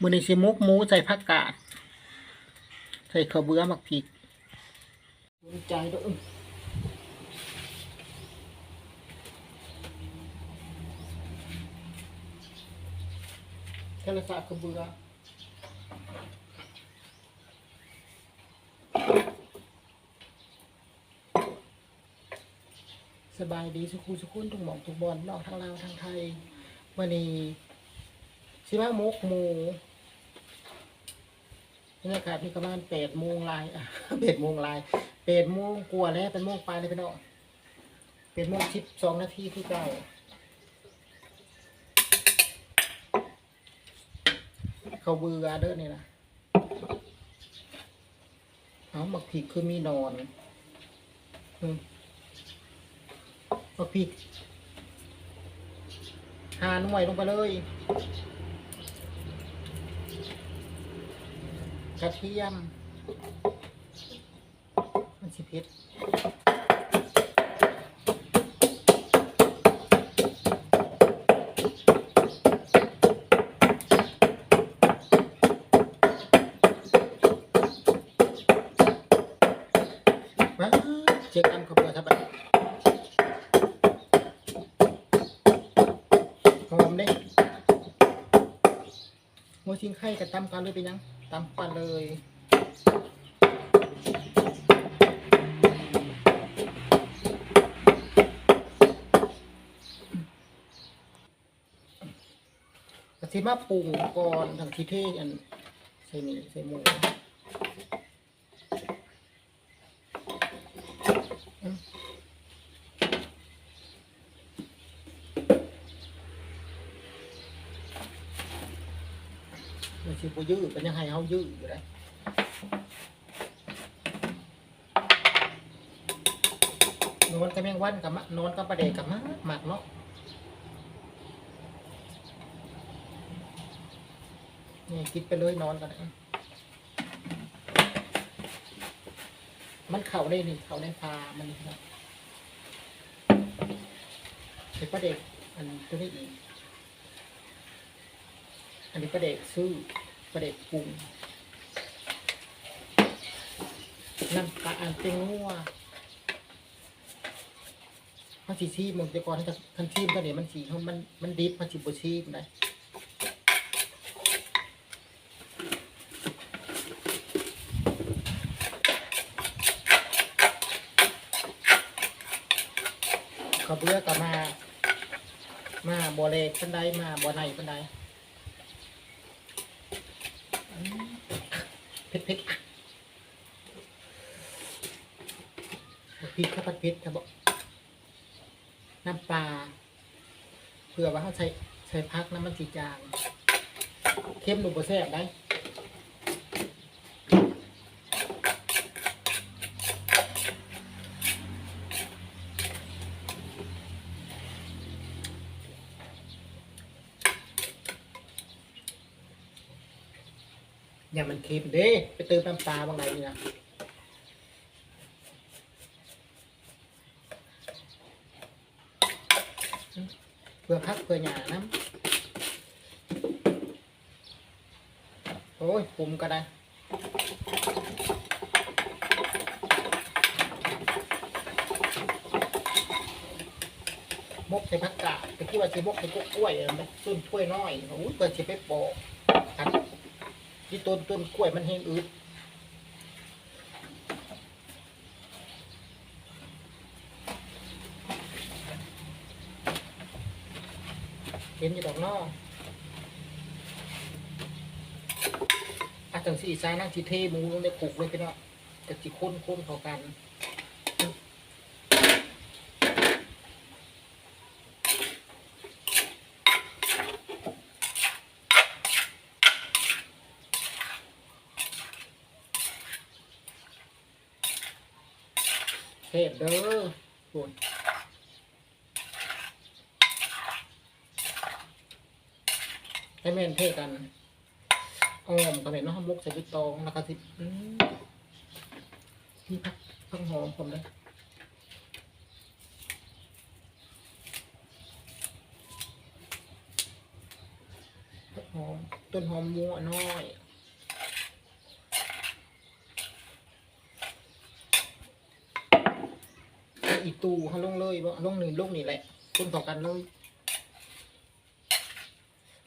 มือในสิมุกหมูใส่ผักกาด ใส่ข้าวเบื่อหมักพริกสนใจด้วยแค่ละสาข้าวเบื่อสบายดีสุขุสุขุนทุกหมองทุกบอลนอกทั้งลาวทั้งไทยวันนี้สิมาหมกหมู บรรยากาศนี่ประมาณแปดโมงลายแปดโมงลายแปดโมงกลัวแล้วเป็นโมงปลายเลยพี่น้องแปดโมงสิบสองนาทีที่เก้าเขาเบื่อเด้อนี่นะเอาหมักผิกคือมีนอนหมักผิกหาหน่วยลงไปเลย กระเทียม มันสิเผ็ดเจ๊กอันขบวนครับหอมเด้หัวชิงไข่กับตำกันเลยเป็นยัง ตำกันเลยกระทิมาปรุงก่อนทางที่เทศอันใส่นี่ใส่หมูอืมมันสิ บ่ยืดเป็นยังไงเฮายืดอยู่ได้นอนกับแมงวันกับมะนอนกับปลาเด็กกับมะหมักเนาะนี่คิดไปเลยนอนกันนะมันเข่าได้นี่เข่าในพามันนะไอ้ประเด็กอันตัวนี้อีกอันนี้ประเด็กซื้อ ประเด็กปรุงน้ำตาลเป็นงัวมันสีชีพมันจะก่อนถ้าทันชีพก็เนี่ยมันสีเขามันมันดิบมันสีบชีพนะเขาเบื่อกับมา มาบ่อเล็กปันไดมาบ่อในปันไดอืม เผ็ดเผ็ดพริกข้าวผัดเผ็ดครับบอกน้ำปลาเผื่อว่าเขาใช้ใช้พักน้ำมันสีจางเข้มหนูบ่แซ่บได้ อย่ามันเค็มเด้ไปเติมน้ำปลาบางไรนี่นะเพื่อพักเพื่อหยาน้ำโอ้ยปรุงก็ได้มกใส่ผักกาดตะกี้ว่าใส่มกใส่กล้วยออมันต้นถ้วยน้อยโอ้ยเปิดใส่ไปปอกอัด ที่ต้นต้นกล้วยมันแห้งอืดเห็นอยู่ดอกนอกอาจังสีซ้ายนั่งทีเทหมูลงในปุกเลยพี่น้องจะจีค้นค้นเข้ากัน ทพเด้อคุนให้แม่นเทกันอ้อมกันเลยเนาะมุกใส่ใบตองแล้วก็สิอืมนี่พักพักหอมผมเลยพักหหอมต้นหอมมัวน้อยเอีตูเขาลงเลยบ่ลงหนึ่งลงนี่แหละคนต่อกันเลย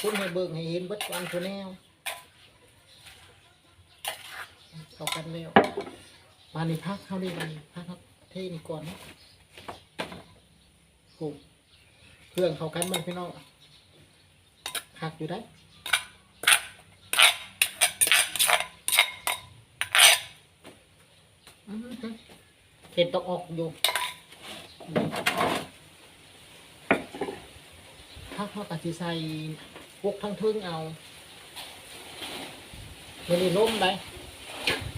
คนให้เบิ่งให้เห็นบัดวันตัวแนวต่อกันแล้วมาในพักเขาได้มานี่พักครับเท่นี่ก่อนนะโอ้เครื่องเขากันมันพี่น้องคักอยู่ได้เห็นตกออกอยู่ ถ้าเขาตัดสิใส่พวกทั้งทึ่งเอาเดี๋ยวนี้ล้มได้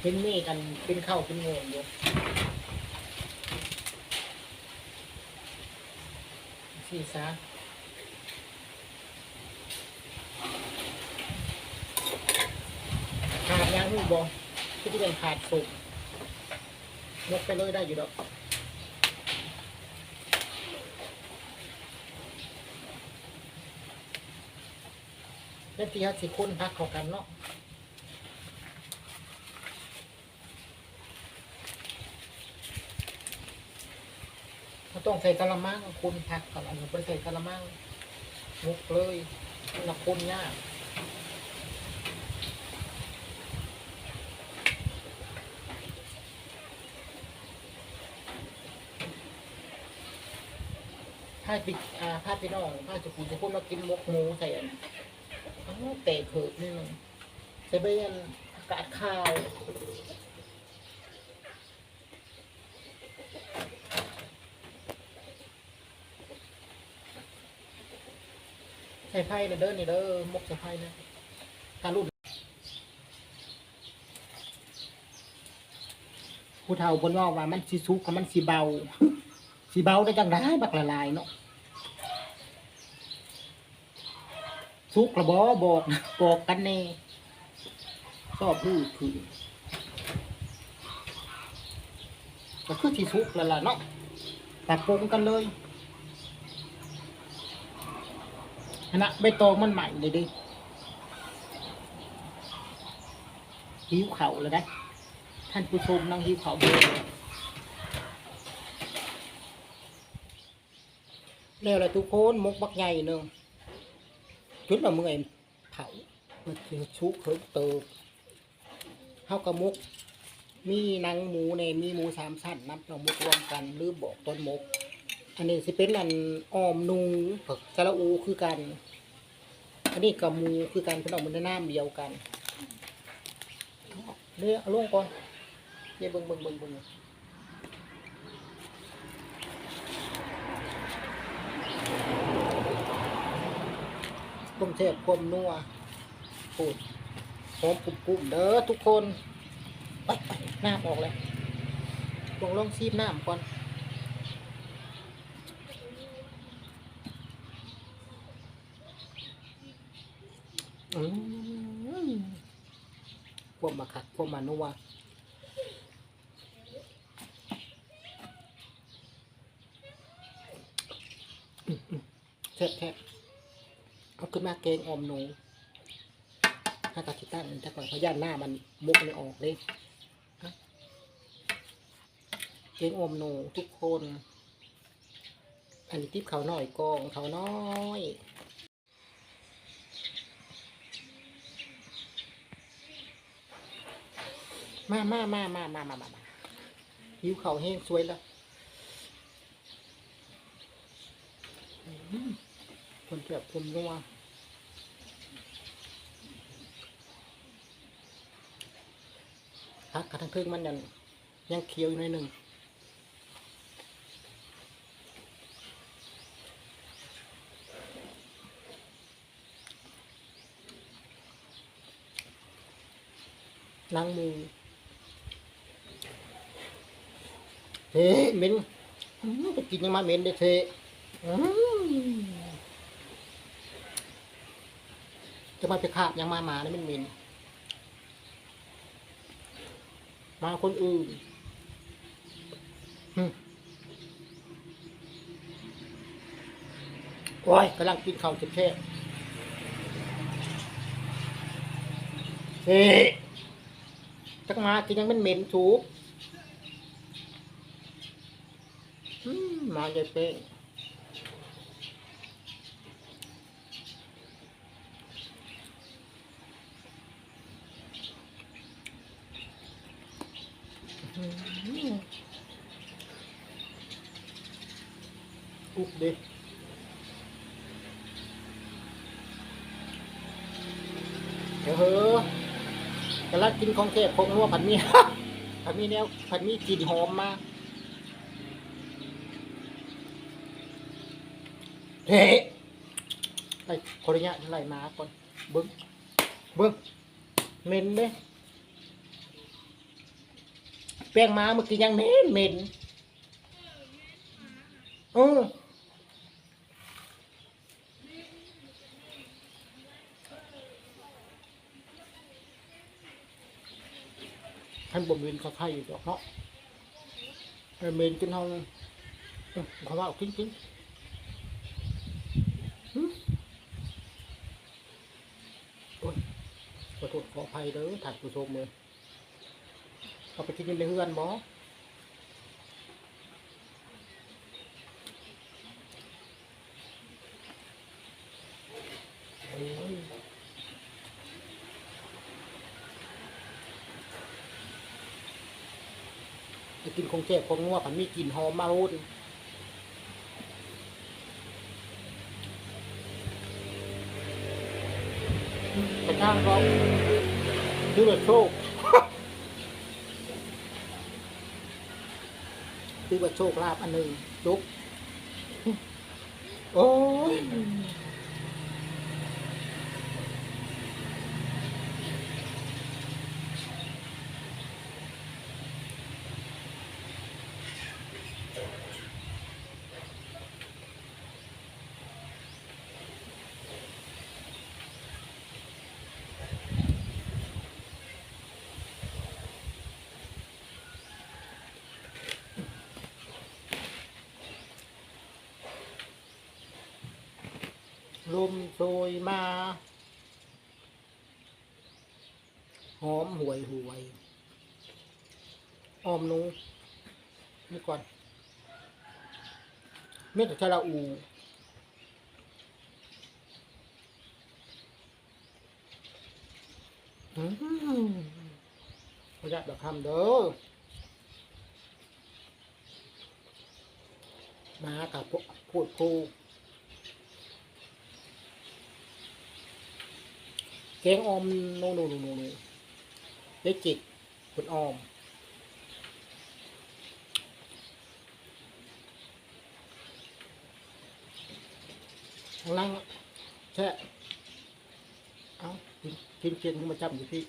เป็นเมฆกันเป็นเข้าเป็นงงอยู่สีซาขาดยางหูบอที่ที่เป็นขาดสุกยกไปเลยได้อยู่ดอก แล้วที่ฮัสิคนพักเขากันเนาะเขาต้องใส่กะละมังคนพักก่อนอันนี้ไปใส่กะละมังมุกเลยละคนยากถ้าปิดอ่าถ้าพี่น้องถ้าจะคุณจะพูดมากินมกหมูใส่ อันอ้าวเตะเขิบนี่นึงใส่ใบอันอากาศข้าวใส่ไพ่เด้อนี่เด้อมกใส่ไพ่นะถ้ารุ่นผู้เฒ่าบนว่าว่ามันสิสุกกับมันสิเบาสีเบาได้จังได้บักละลายเนาะ สุกระบอบอกบอกกันแน่ชอบพูดคือก็คือที่สุกแล้วล่ะเนาะตัดปงกันเลยนะใบตองมันใหม่เลยดิหิวเข่าเลยนะท่านผู้ชมนั่งหิวเข่าเลยแล้วแหละทุกคนมกบักใหญ่หนึ่ง จุดละเมื่อยเผามันคือชุกเคิร์เติบเท่ากับมกมีนังหมูในมีหมูสามชั้นนับเรามกรวมกันหรือบอกต้นมก อันนี้สิเป็นอันออมนูผักกะละอูคือกัน อันนี้กับหมูคือกันเป็นออกมันในน้ำเดียวกันเรียกเอาลงก่อนเดี๋ยวเบิ่งเบิ่งเบิ่งเบิ่ง ต้มแซ่บความนัวปูดหอมกลุ่มๆเด้อทุกคนไปไปน้ำออกเลยลองลองซีบน้ำก่อนอืมความมาขัดความมานัวแซ่บแซ่บ เอาขึ้นมาเกงอมหนูถ้าตัดที่ตั้งมันจะก่อนเพราะย่านหน้ามันมุกมันออกเลยเกงอมหนูทุกคน อันนี้ทิปเขาหน่อยกองเขาน้อยมามามามามามามาหิวเขาแห้งสวยแล้ว คนเจ็บคนนัวฮักกระทั่งครึ่งมันยังยังเคี้ยวอยู่หน่อยหนึ่งล้างมือเฮ้เหม็นอื้อไปกินยังมาเหม็นเด้เทอืม จะมาไปคาบยังมาหมานี่มันหมินมาคนอื่นหึโอ้ยกำลังกินข้าวเจ็บแค่เฮ้จักมากินยังเป็นเหม็นถูกอืมมาใจเป้ อื้อหืออุกดิเดี๋ยวเหอะกำลังกินของเทพคงนัวผัดมีผัดมีแนวผัดมีกลิ่นหอมมากเฮ้ไอ้คนเนี้ยไล่มาก่อนเบิ้งเบิ้งเม็นเด้ ป้งมาเมื่อกี้ยังเหม็นเหม็นเออท่านบ่มเวนเขาไข่อยู่ดอกเนาะเออเหม็นจนเฮาเออเขาว่าเอาจริงโอ้ยขอโทษขออภัยเด้อถ่ายผู้ชมเลย เอาไปกินในเฮือนบ่โอ้ยไปกินคงแจ่บคงนัวผันมีกลิ่นหอมมาโหดกระช่างเขาคือแบบโชค คือว่าโชคลาภอันหนึ่งจุกโอ้ย ลมโชยมา หอมหวยหวยออมนูนี่ก่อน เม็ดชะละอูอืมประหยัดแบบคำเด้อมากับพูดพู กงออมโนโนโนโนโนได้จิกคุณออม ข้างล่างแช่เอากินกินเกียงที่มาจับอยู่พี่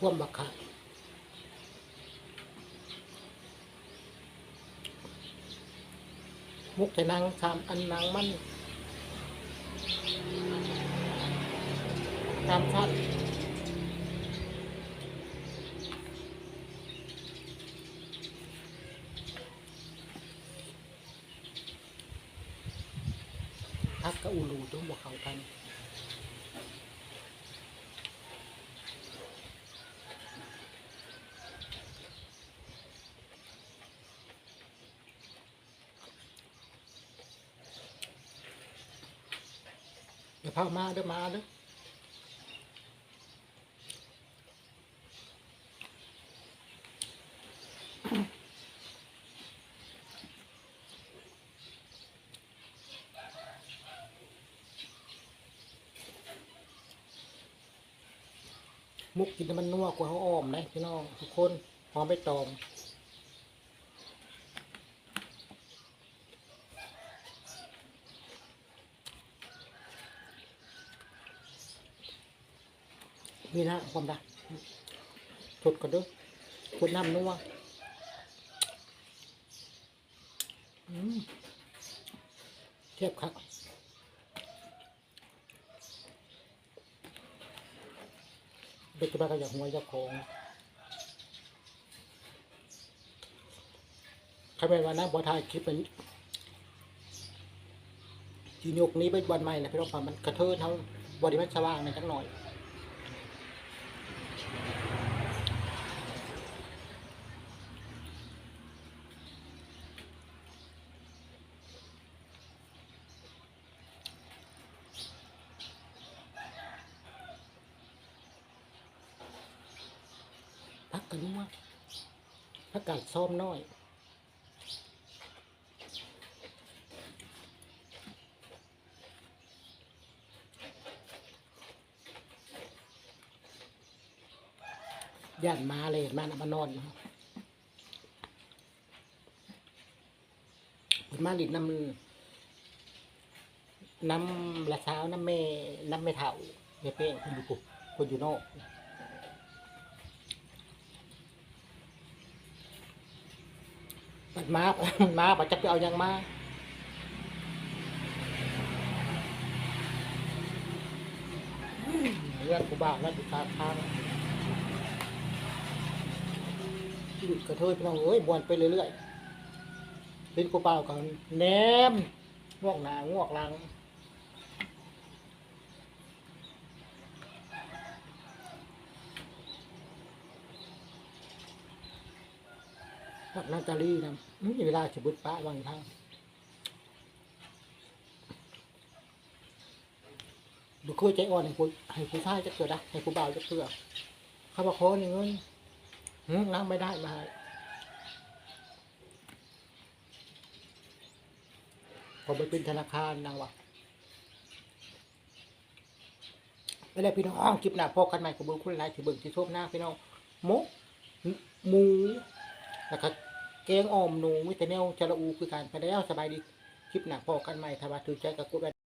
ความบักขะมุกแต่นางทำอันนางมันตามชัดพักกับอูรูต้องบอกเขากัน เดี๋ยวพามาเด้อมาเด้อมุกกินมันนัวกว่าเขาอ้อมนะพี่น้องทุกคนหอมไม่ตอง นี่นะความดันทดก่อนด้วยทดน้ำนัวอืมเทียบครับเด็กบ้าก็อยากหัวอยากของใครเป็นวันนั้นบอทายคลิปเป็นจีนยกนี้ไปวันใหม่นะพี่น้องฟังมันกระเทินทั้งบริเวณสว่างในอยจักหน่อย พักกันว่า พักกาดซ้อมน้อยย่านมาเลยมานะมานอนอยู่เพิ่นมาลิดน้ำน้ำละเช้าน้ำเมน้ำเมเถาเมเป้งคนอยู่ปุคนอยู่นอก มันมามันมาปัจจับไปเอายังมาเรื่อดกูบ้าแล้วดูตาค้างหยุดกระเทยพี่น้องเอ้ยบวนไปเรื่อยๆเป็นกูเปล่ากันแหนมงวกหนางวกหลัง พักนาตาลีนะม่มีเวลาจะบุดป้าวางทางบุคุยใจอ่อนให้ผู้ให้ผู้ชายจะเกิดนะให้ผู้บ่าวจะเกิดเขาบอกขอหนึ่งเงินหืมนั่งไม่ได้มาพอไปเป็นธนาคารนางวะไม่ได้พี่น้องคลิปหน้าพอกันใหม่กับบุญคุณหลายที่เบิ่งที่ชมหน้าพี่น้องหมกหมูนะครับ เองอ้อมหนูวิตาแนลจระอูคือการไปแล้วสบายดีคลิปหนักพอกันใหม่ถ้าว่าถือใจกับกดไว้